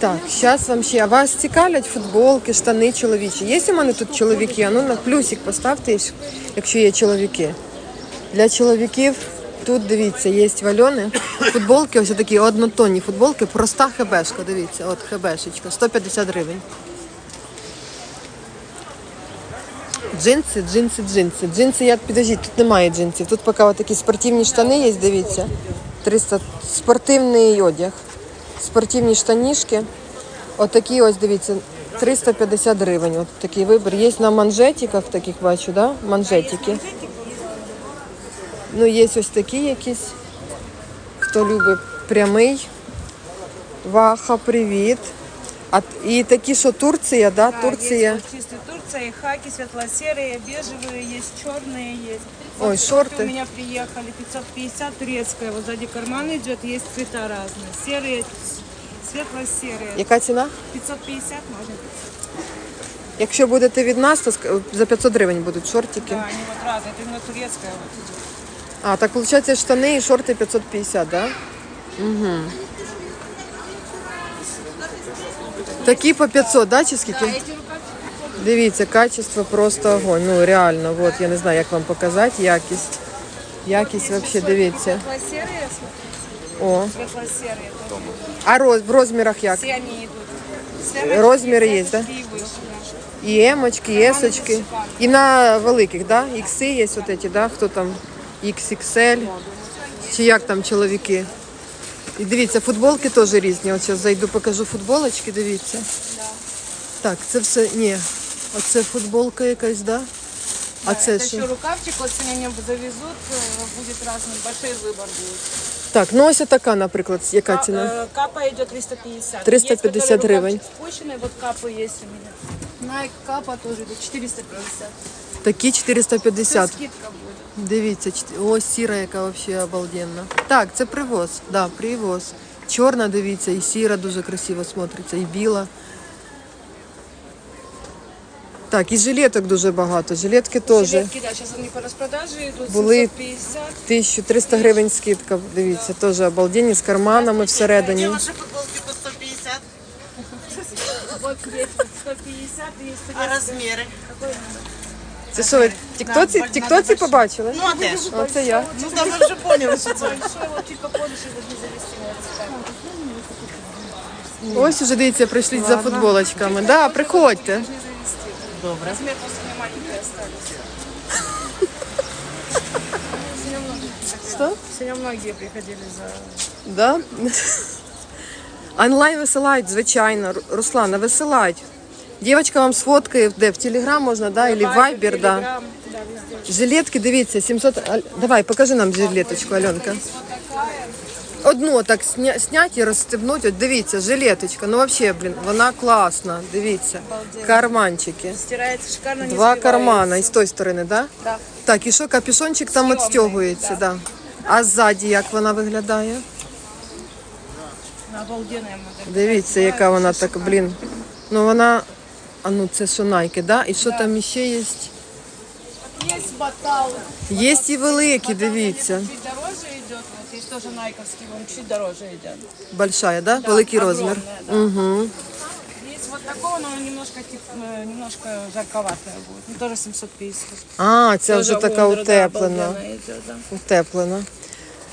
Так, зараз вам ще. А вас цікавлять футболки, штани чоловічі. Є у мене тут чоловіки? А ну на плюсик поставте, якщо є чоловіки. Для чоловіків тут дивіться, є вальони. Футболки, ось такі однотонні футболки, проста хебешка. Дивіться, от хебешечка, 150 гривень. Джинси, джинси, джинси. Джинси, я підождіть, тут немає джинсів. Тут поки такі спортивні штани є, дивіться. 300 спортивний одяг. Спортивні штанішки. Отакі ось, дивіться, 350 гривень. От такий вибір. Є на манжетиках таких бачу, да? Манжетики. Ну, є ось такі якісь. Хто любить прямий. Ваха, привіт. А, і такі, що Турція, да? Турція. вот чистые Турция, и хаки светло-серые, бежевые, есть черные, есть. Ой, Вот шорты. у меня приехали 550 турецкая, вот сзади карман идет, есть цвета разные. Серые, светло-серые. Яка ціна? 550 можно. Якщо будете від нас, то ск- за 500 гривень будуть шортики. Да, они вот разные, это именно турецкая вот идет. А, так виходить, штани і шорти 550, да? Угу. Такі по 500, да, чи скільки? эти рукавчики Дивіться, качество просто огонь. Ну реально, от я не знаю, як вам показати якість. Якість взагалі, дивіться. Светло-серые, О. светло-серые тоже. А роз, в розмірах як? Все они идут. Серые, Розміри такие є, да? и выше. І емочки, і есочки. І на великих, да? Ікси є от ці, да? Хто там? XXL. Чи як там чоловіки? І дивіться, футболки теж різні. От зараз зайду, покажу футболочки, дивіться. Так, це все. Ні. Оце футболка якась, да? А це Это еще що? рукавчик, вот сегодня мне завезут, э, будет разный, большой выбор будет. Так, ну ось така, наприклад, яка Ка- ціна? э, Капа идет 350. 350 Есть, которые гривень. рукавчик Спущенный, вот капы есть у меня. Nike капа тоже идет 450. Такі 450. Скидка будет. Дивіться, чт- ось сіра, яка взагалі обалденна. Так, це привоз. Да, привоз. Чорна, дивіться, і сіра дуже красиво смотриться, і біла. Так, і жилеток дуже багато. Жилетки теж. Жилетки, да, сейчас они по распродаже идут. Были- 750. 1300 гривень скидка, дивіться, теж обалденні з карманами всередині. Ваши футболки по 150, Вот есть 150, есть а размеры? Це що, ви тіктоці, тіктоці побачили? Ну, а де ж? Оце я. Ну, да ви вже поняли, що це. большой, вот чуть попозже, чтобы не зависимость. Ось уже дивіться, прийшли за футболочками. Да, приходьте. Добре. Размер просто не маленький остались. Сегодня многие приходили. Що? Сегодня многие приходили за... Да? Онлайн висилають, звичайно. Руслана, висилають. Дівчинка вам сфоткає, де в Телеграм можна, да, или в Viber, да. Жилетки, дивіться, 700... А, Давай, покажи нам жилеточку, Альонка. Одну так сня... снять і розстебнуть. От дивіться, жилеточка. Ну взагалі, блін, вона класна. Дивіться. Карманчики. Стирается шикарно, не Два кармана. І з тої сторони, да? Да. Так, і що, капюшончик там Зйомний, відстягується, да. А ззаді як вона виглядає? Обалденная модель. Дивіться, яка вона так, блін. Ну вона. А ну це що Nike, да? І що там ще є? Есть баталы. Є і великі, Батал, дивіться. конечно, Чуть дороже идет. Вот есть тоже найковский, он чуть дороже идет. Большая, да? Да, Великий огромная, розмір. да. Угу. Есть вот такого, но немножко, тип- э, немножко жарковатая будет. Ну, тоже 750. А, ця Тоже вже така Wonder, да, утеплена. обалденная идет, да. Утеплена.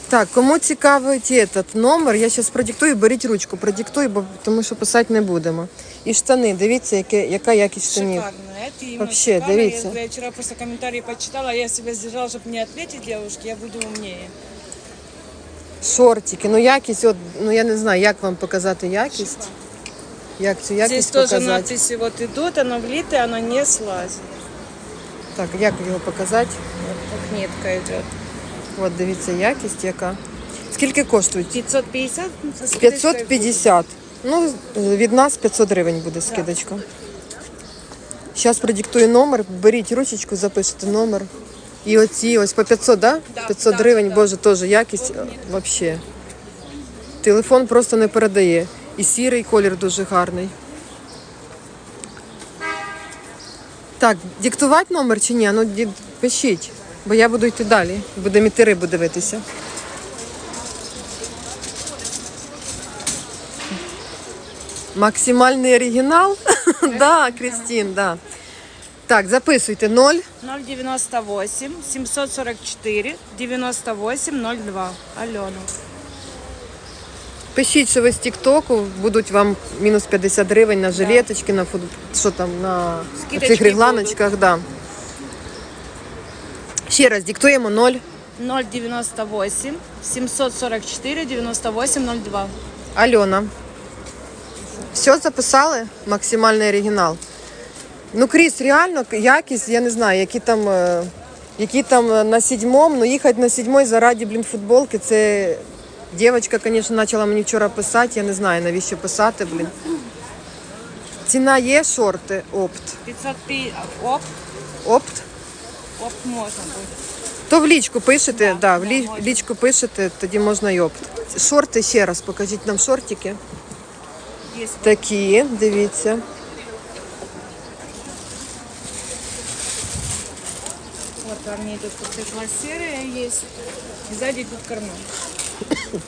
Так, кому цікавить этот номер, я зараз продиктую, беріть ручку, продиктуй, бо тому що писати не будемо. І штани, дивіться, яке, яка якість штанів. Шикарно. Это именно Вообще, шикарно. дивіться. Я, я вчера просто комментарии почитала, я себя сдержала, чтобы не ответить девушке, я буду умнее. Шортики, ну якість, от, ну я не знаю, як вам показати якість. Як цю якість Здесь тоже показати? надписи вот идут, оно влитое, оно не слазит. Так, як його показати? Вот так нитка идет. От дивіться, якість яка. Скільки коштують? 550? ну, со скидочкой 550. Ну, від нас 500 гривень буде скидочка. Зараз продиктую номер, беріть ручечку, запишете номер. І оці ось по 500, да? Да, 500 да, гривень, боже, теж якість взагалі. Телефон просто не передає. І сірий колір дуже гарний. Так, диктувати номер чи ні? Ну, пишіть, бо я буду йти далі. Будемо йти рибу дивитися. Максимальний оригінал? да, Кристин, да. Так, записуйте 0. 098 744 98 02. Алена. Пишіть, що ви з Тіктоку, будуть вам мінус 50 гривень на жилеточки, на фут... що там, на Скидочки цих регланочках, да. Ще раз диктуємо 0. 098 744 98 02. Альона. Все записали? Максимальний оригінал. Ну, Кріс, реально якість, я не знаю, які там, е, які там е, на сідьмому, ну їхати на сідьмой заради, блін, футболки, це дівчинка, звісно, почала мені вчора писати, я не знаю, навіщо писати, блін. Ціна є, шорти, опт. 550 оп, Опт. оп можно будет. То в лічку пишете, да, в лі- лічку пишете, тоді можна й опт. Шорти ще раз, покажіть нам шортики. Есть Такі, дивіться. Они идут вот светло-серые есть. И сзади идут карман.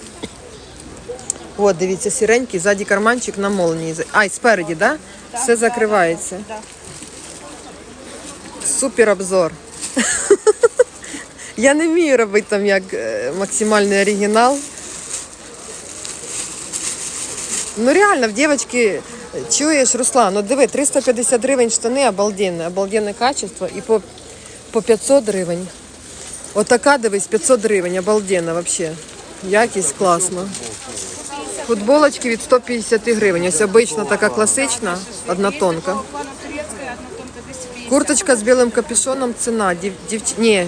От, дивіться, сіренький, ззаді карманчик на молнії. Ай, спереді, да? Да, Все да, закривається. Да, Супер обзор. Я не вмію робити там як е, максимальний оригінал. Ну реально, в дівчинки, чуєш, Руслан, ну диви, 350 гривень штани, обалденне, обалденне качество і по, по 500 гривень. Отака, дивись, 500 гривень, обалденно вообще. Якість класна. Футболочки від 150 гривень. Ось обична така класична, одна тонка Курточка з білим капюшоном ціна. Дів, дівч... Ні,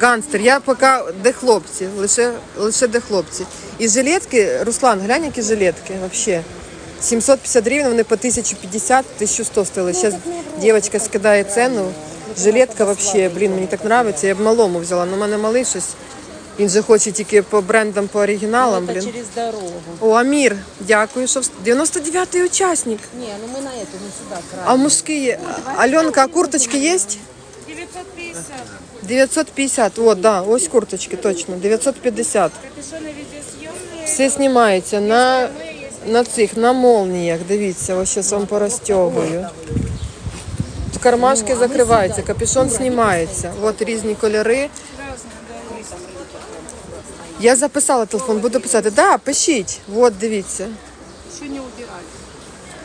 ганстер. Я поки де хлопці, лише, лише де хлопці. І жилетки, Руслан, глянь, які жилетки взагалі. 750 гривень, вони по 1050, 1100 стоїли. Зараз дівчинка скидає ціну. Жилетка взагалі, блін, мені так подобається. Я б малому взяла, але в мене малий щось. Він же хоче тільки по брендам, по оригіналам, блін. через дорогу. О, Амір, дякую, що вс- 99-й учасник. Не, ну мы на эту, не сюда, край. А мужские, Аленка, а курточки есть? 950. 950, от, да, ось курточки, точно, 950. Капюшоны везде съемные. Все знімається на, на цих, на молніях, дивіться, ось зараз вам порозтягую. Кармашки закриваються, капюшон знімається. От різні кольори. Я записала телефон, буду писати. Да, пишіть. От, дивіться. Еще не убирали.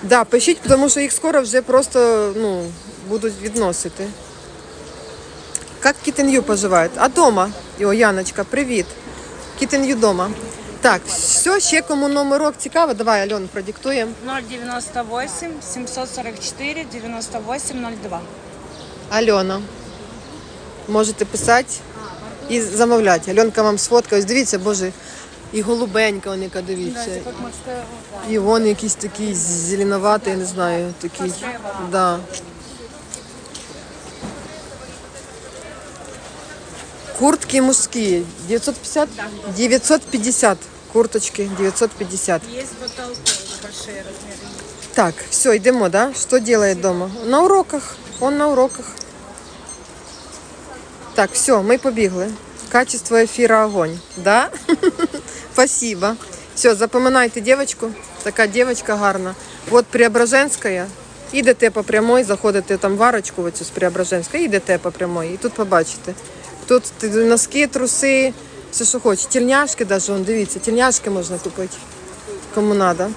Да, пишіть, тому що їх скоро вже просто ну, будуть відносити. Як Кітен'ю поживають? А дома? О, Яночка, привіт. Кітен'ю дома. Так, все, ще кому номерок цікаво. Давай, Альон, продиктуємо. 098 744 98 02. Альона. Можете писати і замовляти. Альонка вам сфоткає. Ось дивіться, боже, і голубенька, он яка дивіться. І вон якийсь такий зеленуватий, я не знаю, такий. Да. Куртки мужские. 950? 950. Курточки 950. Есть потолковые большие размеры. Так, все, йдемо, да? Что делает дома? На уроках. Он на уроках. Так, все, ми побігли. Качество ефіра огонь. Да? Спасибо. Все, запоминайте девочку. Така девочка гарна. От Преображенська. Ідете по прямой, заходите там в арочку оцю з Преображенська, ідете по прямой. І тут побачите. Тут носки, труси, все, що хочете. Тільняшки навіть, вон, дивіться, тільняшки можна купити. Кому треба.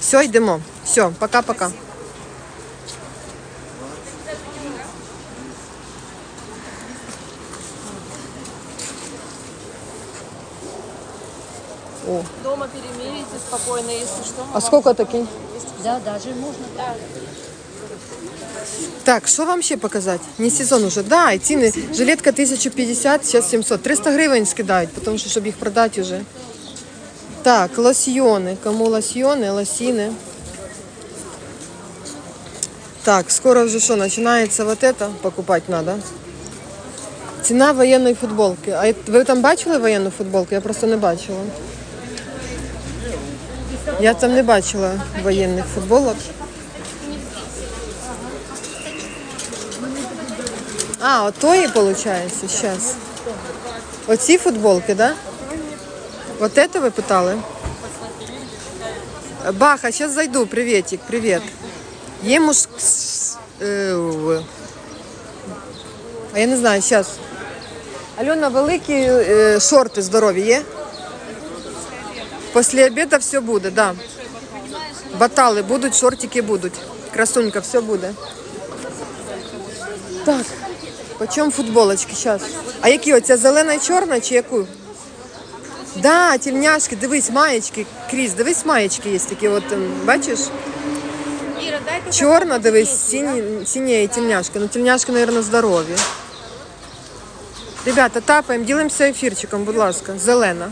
Все, йдемо. Все, пока-пока. О, Дома перемерите спокойно, если что. а сколько такий? Да, даже можно. Да. Так, що вам ще показати? Не сезон уже. Да, і ціни. Жилетка 1050, зараз 700. 300 гривень скидають, тому що щоб їх продати вже. Так, лосьйони. Кому лосьйони, лосіни. Так, скоро вже що, починається вот это покупати треба. Ціна воєнної футболки. А ви там бачили воєнну футболку? Я просто не бачила. Я там не бачила воєнних футболок. А, от тої, виходить, зараз. Оці футболки, так? Да? Вот это ви питали? Баха, зараз зайду. Приветик, привіт. Є муж... е, в- А я не знаю, зараз. Альона, великі е, шорти здорові є? Після обіду все буде, да. Батали будуть, шортики будуть. Красунька, все буде. Так. Почем футболочки? Зараз. А які оця зелена і чорна чи яку? Да, тільняшки, дивись, маєчки. Кріс, дивись, маєчки є такі, от, ем, бачиш? Чорна, дивись, сині, синя і тільняшка. Ну, тільняшки, мабуть, здорові. Ребята, тапаємо, ділимося ефірчиком, будь ласка. Зелена.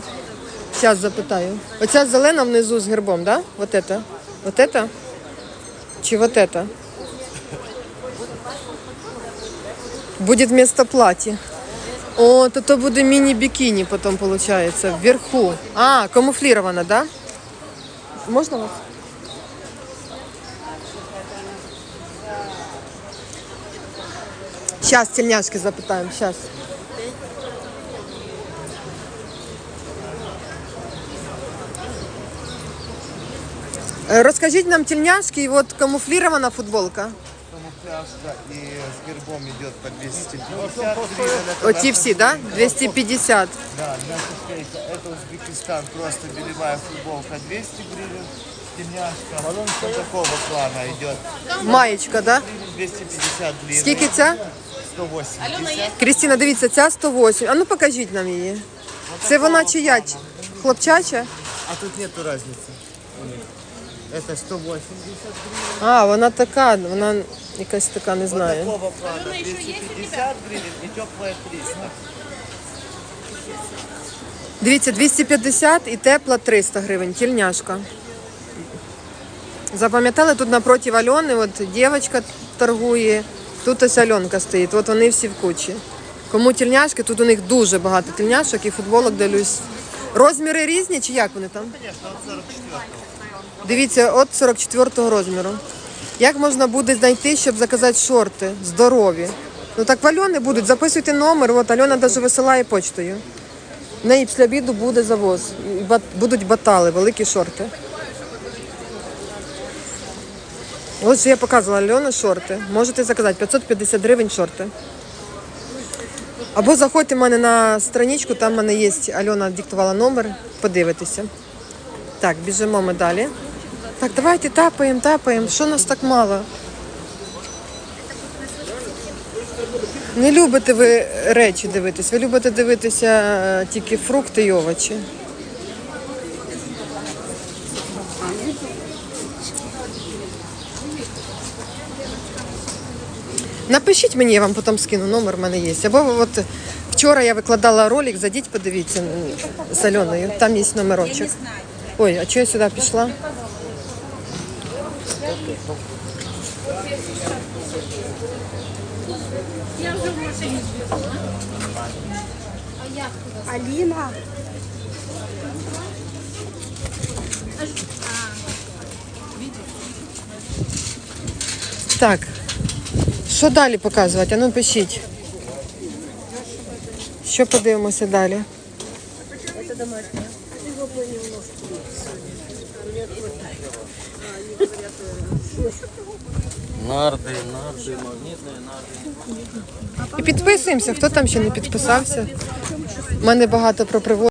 Зараз запитаю. Оця зелена внизу з гербом, да? Вот это? Вот это? Чи вот это? Будет вместо платья. О, то то буде міні-бікіні потім виходить, вверху. А, камуфлірована, да? Можна вас? Сейчас тельняшки запитаємо, сейчас. Е, Розкажіть нам тельняшки, і от камуфлірована футболка Камуфляжка и с гербом идет по 250 гривен. Это Оці наша- всі, да? 250. Да, наша швейка. Это Узбекистан, просто белевая футболка 200 гривен. Тельняшка вот такого плана идет. Маєчка, да? 250 гривен. Скільки ця? 180. Крістіна, дивіться, ця 108. А ну покажіть нам її. Це вона чия? Ч- Хлопчача? А тут нету разницы. Это 180 гривен. А, вона така, вона якась така, не знаю. Такого плана 250 гривен и теплая 300. Дивіться, 250 і тепла 300 гривень, тільняшка. Запам'ятали, тут напроти Альони, от дівчинка торгує, тут ось Альонка стоїть, от вони всі в кучі. Кому тільняшки, тут у них дуже багато тільняшок і футболок дивлюсь. Розміри різні чи як вони там? Конечно, от 44 Дивіться, от 44 розміру. Як можна буде знайти, щоб заказати шорти здорові? Ну так в Альони будуть, записуйте номер, от Альона навіть висилає почтою. В неї після обіду буде завоз. Будуть батали, великі шорти. Ось я показувала Альони шорти. Можете заказати 550 гривень шорти. Або заходьте в мене на страничку, там в мене є Альона диктувала номер, подивитися. Так, біжимо ми далі. Так, давайте тапаємо, тапаємо. Що нас так мало? Не любите ви речі дивитись, ви любите дивитися е, тільки фрукти і овочі. Напишіть мені, я вам потім скину номер, в мене є. Або от вчора я викладала ролик, зайдіть, подивіться м, з Альоною, там є номерочок. Ой, а чого я сюди пішла? Алина. Так. Що далі показувати? А ну пишіть. Що подивимося далі? Нарды, нарды, магнитные нарды. І підписуємося, хто там ще не підписався. У мене багато про привоз.